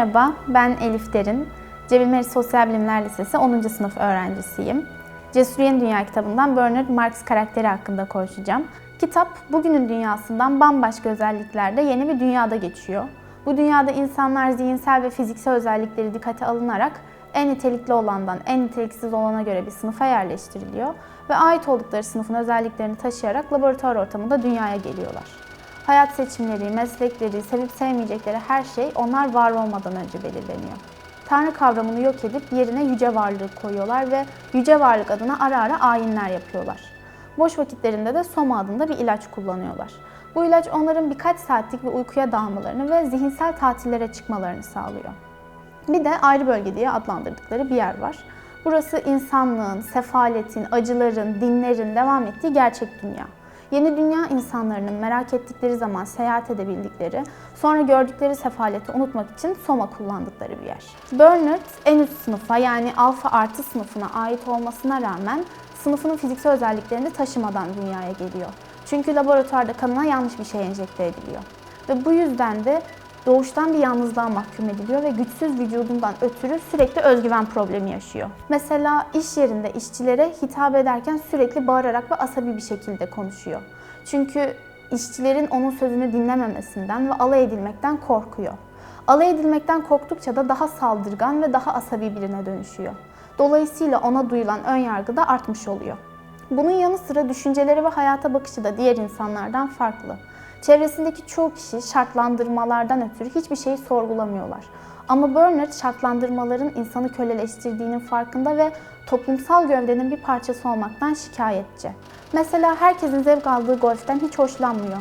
Merhaba, ben Elif Derin. Meriç Sosyal Bilimler Lisesi 10. sınıf öğrencisiyim. Cesur Yeni Dünya kitabından Bernard Marx karakteri hakkında konuşacağım. Kitap, bugünün dünyasından bambaşka özelliklerde yeni bir dünyada geçiyor. Bu dünyada insanlar zihinsel ve fiziksel özellikleri dikkate alınarak en nitelikli olandan en niteliksiz olana göre bir sınıfa yerleştiriliyor ve ait oldukları sınıfın özelliklerini taşıyarak laboratuvar ortamında dünyaya geliyorlar. Hayat seçimleri, meslekleri, sevip sevmeyecekleri her şey onlar var olmadan önce belirleniyor. Tanrı kavramını yok edip yerine yüce varlığı koyuyorlar ve yüce varlık adına ara ara ayinler yapıyorlar. Boş vakitlerinde de Soma adında bir ilaç kullanıyorlar. Bu ilaç onların birkaç saatlik bir uykuya dalmalarını ve zihinsel tatillere çıkmalarını sağlıyor. Bir de ayrı bölge diye adlandırdıkları bir yer var. Burası insanlığın, sefaletin, acıların, dinlerin devam ettiği gerçek dünya. Yeni dünya insanlarının merak ettikleri zaman seyahat edebildikleri, sonra gördükleri sefaleti unutmak için Soma kullandıkları bir yer. Bernard en üst sınıfa yani alfa artı sınıfına ait olmasına rağmen sınıfının fiziksel özelliklerini taşımadan dünyaya geliyor. Çünkü laboratuvarda kanına yanlış bir şey enjekte ediliyor. Ve bu yüzden de doğuştan bir yalnızlığa mahkum ediliyor ve güçsüz vücudundan ötürü sürekli özgüven problemi yaşıyor. Mesela iş yerinde işçilere hitap ederken sürekli bağırarak ve asabi bir şekilde konuşuyor. Çünkü işçilerin onun sözünü dinlememesinden ve alay edilmekten korkuyor. Alay edilmekten korktukça da daha saldırgan ve daha asabi birine dönüşüyor. Dolayısıyla ona duyulan ön yargı da artmış oluyor. Bunun yanı sıra düşünceleri ve hayata bakışı da diğer insanlardan farklı. Çevresindeki çoğu kişi şartlandırmalardan ötürü hiçbir şeyi sorgulamıyorlar. Ama Bernard şartlandırmaların insanı köleleştirdiğinin farkında ve toplumsal gövdenin bir parçası olmaktan şikayetçi. Mesela herkesin zevk aldığı golften hiç hoşlanmıyor.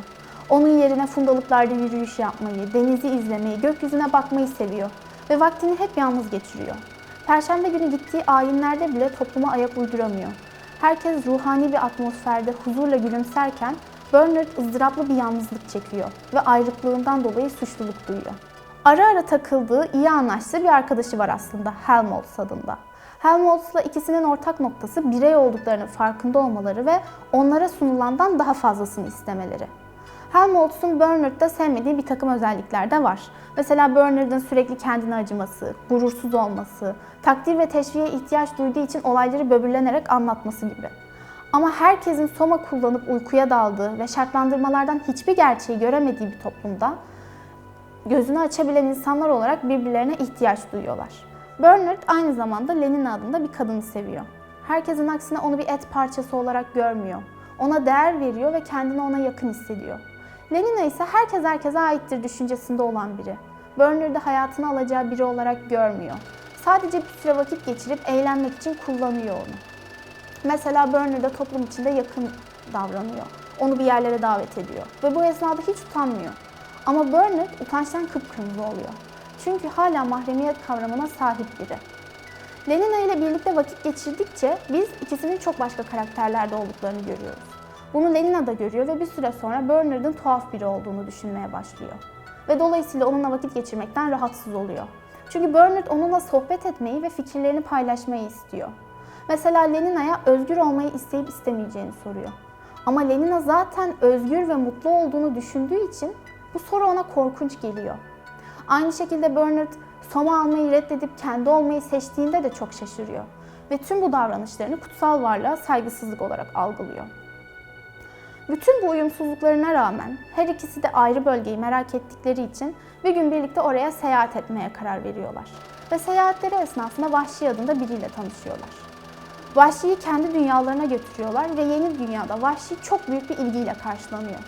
Onun yerine fundalıklarda yürüyüş yapmayı, denizi izlemeyi, gökyüzüne bakmayı seviyor ve vaktini hep yalnız geçiriyor. Perşembe günü gittiği ayinlerde bile topluma ayak uyduramıyor. Herkes ruhani bir atmosferde huzurla gülümserken Bernard ızdıraplı bir yalnızlık çekiyor ve ayrıklığından dolayı suçluluk duyuyor. Ara ara takıldığı, iyi anlaştığı bir arkadaşı var aslında Helmholtz adında. Helmholtz'la ikisinin ortak noktası birey olduklarının farkında olmaları ve onlara sunulandan daha fazlasını istemeleri. Helmholtz'un Bernard'da sevmediği bir takım özellikler de var. Mesela Bernard'ın sürekli kendine acıması, gurursuz olması, takdir ve teşviğe ihtiyaç duyduğu için olayları böbürlenerek anlatması gibi. Ama herkesin soma kullanıp uykuya daldığı ve şartlandırmalardan hiçbir gerçeği göremediği bir toplumda gözünü açabilen insanlar olarak birbirlerine ihtiyaç duyuyorlar. Bernard aynı zamanda Lenin adında bir kadını seviyor. Herkesin aksine onu bir et parçası olarak görmüyor. Ona değer veriyor ve kendini ona yakın hissediyor. Lenina ise herkes herkese aittir düşüncesinde olan biri. Bernard'ı hayatına alacağı biri olarak görmüyor. Sadece bir süre vakit geçirip eğlenmek için kullanıyor onu. Mesela Bernard'a toplum içinde yakın davranıyor. Onu bir yerlere davet ediyor. Ve bu esnada hiç utanmıyor. Ama Bernard utançtan kıpkırmızı oluyor. Çünkü hala mahremiyet kavramına sahip biri. Lenina ile birlikte vakit geçirdikçe biz ikisinin çok başka karakterlerde olduklarını görüyoruz. Bunu Lenina da görüyor ve bir süre sonra Bernard'ın tuhaf biri olduğunu düşünmeye başlıyor. Ve dolayısıyla onunla vakit geçirmekten rahatsız oluyor. Çünkü Bernard onunla sohbet etmeyi ve fikirlerini paylaşmayı istiyor. Mesela Lenina'ya özgür olmayı isteyip istemeyeceğini soruyor. Ama Lenina zaten özgür ve mutlu olduğunu düşündüğü için bu soru ona korkunç geliyor. Aynı şekilde Bernard Soma almayı reddedip kendi olmayı seçtiğinde de çok şaşırıyor. Ve tüm bu davranışlarını kutsal varlığa saygısızlık olarak algılıyor. Bütün bu uyumsuzluklarına rağmen her ikisi de ayrı bölgeyi merak ettikleri için bir gün birlikte oraya seyahat etmeye karar veriyorlar. Ve seyahatleri esnasında Vahşi adında biriyle tanışıyorlar. Vahşi'yi kendi dünyalarına götürüyorlar ve yeni dünyada Vahşi çok büyük bir ilgiyle karşılanıyor.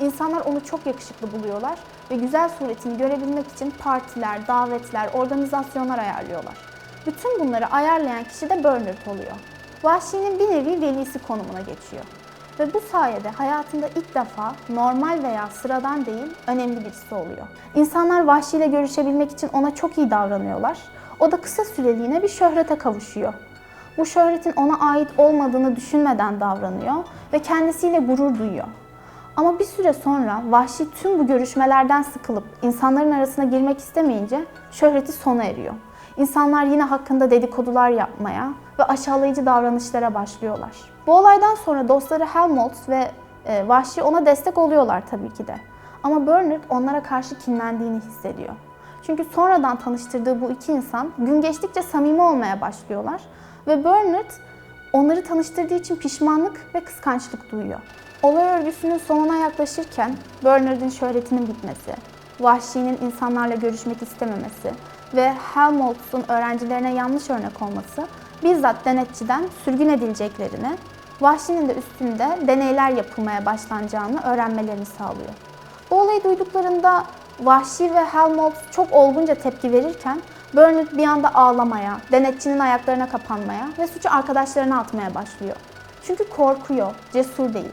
İnsanlar onu çok yakışıklı buluyorlar ve güzel suretini görebilmek için partiler, davetler, organizasyonlar ayarlıyorlar. Bütün bunları ayarlayan kişi de Bernard oluyor. Vahşi'nin bir nevi velisi konumuna geçiyor. Ve bu sayede hayatında ilk defa normal veya sıradan değil, önemli birisi oluyor. İnsanlar Vahşi ile görüşebilmek için ona çok iyi davranıyorlar. O da kısa süreliğine bir şöhrete kavuşuyor. Bu şöhretin ona ait olmadığını düşünmeden davranıyor ve kendisiyle gurur duyuyor. Ama bir süre sonra Vahşi tüm bu görüşmelerden sıkılıp insanların arasına girmek istemeyince şöhreti sona eriyor. İnsanlar yine hakkında dedikodular yapmaya ve aşağılayıcı davranışlara başlıyorlar. Bu olaydan sonra dostları Helmholtz ve e, Vahşi ona destek oluyorlar tabii ki de. Ama Bernard onlara karşı kinlendiğini hissediyor. Çünkü sonradan tanıştırdığı bu iki insan gün geçtikçe samimi olmaya başlıyorlar. Ve Bernard onları tanıştırdığı için pişmanlık ve kıskançlık duyuyor. Olay örgüsünün sonuna yaklaşırken Bernard'ın şöhretinin bitmesi, Vahşi'nin insanlarla görüşmek istememesi ve Helmholtz'un öğrencilerine yanlış örnek olması bizzat denetçiden sürgün edileceklerini, Vahşi'nin de üstünde deneyler yapılmaya başlanacağını öğrenmelerini sağlıyor. Bu olayı duyduklarında Vahşi ve Helmholtz çok olgunca tepki verirken Bernard bir anda ağlamaya, denetçinin ayaklarına kapanmaya ve suçu arkadaşlarına atmaya başlıyor. Çünkü korkuyor, cesur değil.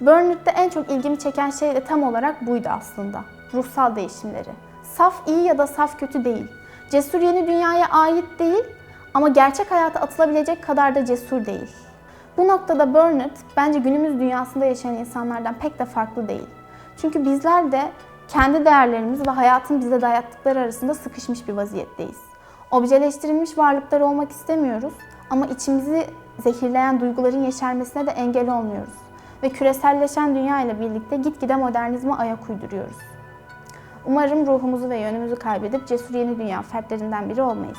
Bernard'da en çok ilgimi çeken şey de tam olarak buydu aslında. Ruhsal değişimleri. Saf iyi ya da saf kötü değil. Cesur yeni dünyaya ait değil ama gerçek hayata atılabilecek kadar da cesur değil. Bu noktada Bernard bence günümüz dünyasında yaşayan insanlardan pek de farklı değil. Çünkü bizler de kendi değerlerimiz ve hayatın bize dayattıkları arasında sıkışmış bir vaziyetteyiz. Objeleştirilmiş varlıklar olmak istemiyoruz ama içimizi zehirleyen duyguların yeşermesine de engel olmuyoruz. Ve küreselleşen dünya ile birlikte gitgide modernizme ayak uyduruyoruz. Umarım ruhumuzu ve yönümüzü kaybedip cesur yeni dünya fertlerinden biri olmayız.